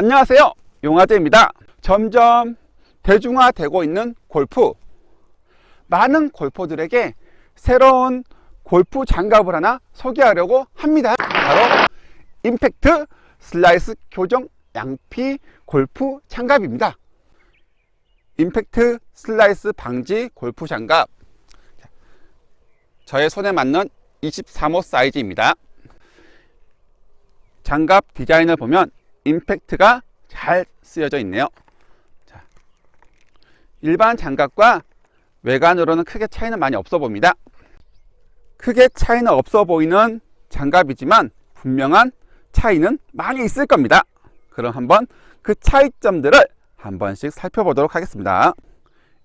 안녕하세요. 용화재입니다. 점점 대중화되고 있는 골프. 많은 골퍼들에게 새로운 골프 장갑을 하나 소개하려고 합니다. 바로 임팩트 슬라이스 교정 양피 골프 장갑입니다. 임팩트 슬라이스 방지 골프 장갑. 저의 손에 맞는 23호 사이즈입니다. 장갑 디자인을 보면 임팩트가 잘 쓰여져 있네요. 자, 일반 장갑과 외관으로는 크게 차이는 많이 없어 보입니다. 크게 차이는 없어 보이는 장갑이지만 분명한 차이는 많이 있을 겁니다. 그럼 한번 그 차이점들을 한 번씩 살펴보도록 하겠습니다.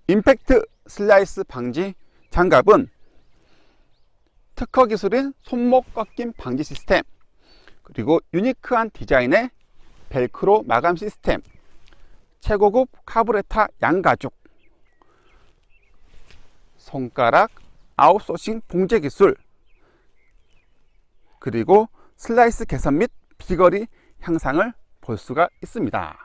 임팩트 슬라이스 방지 장갑은 특허 기술인 손목 꺾임 방지 시스템, 그리고 유니크한 디자인의 벨크로 마감 시스템, 최고급 카브레타 양가죽, 손가락 아웃소싱 봉제 기술, 그리고 슬라이스 개선 및 비거리 향상을 볼 수가 있습니다.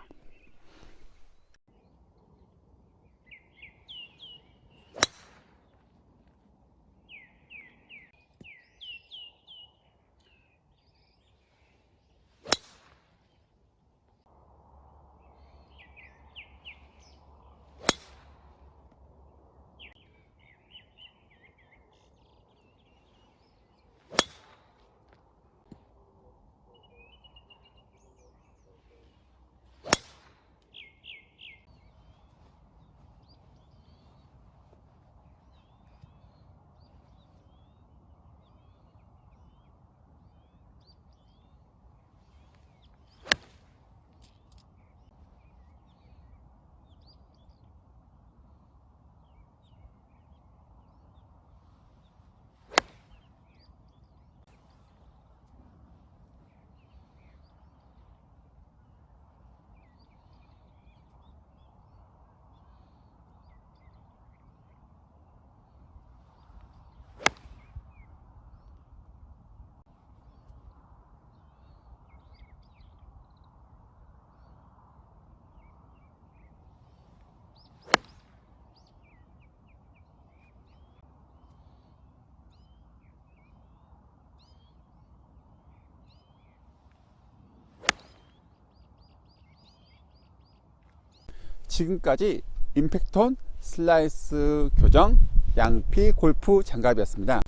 지금까지 임팩톤 슬라이스 교정 양피 골프 장갑이었습니다.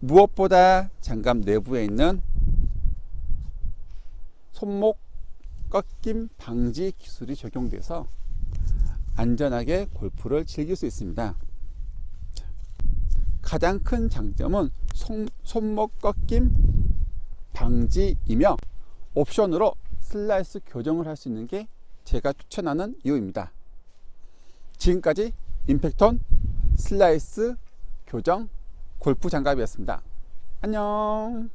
무엇보다 장갑 내부에 있는 손목 꺾임 방지 기술이 적용돼서 안전하게 골프를 즐길 수 있습니다. 가장 큰 장점은 손, 손목 꺾임 방지이며 옵션으로 슬라이스 교정을 할 수 있는 게 제가 추천하는 이유입니다. 지금까지 임팩톤 슬라이스 교정 골프 장갑이었습니다. 안녕.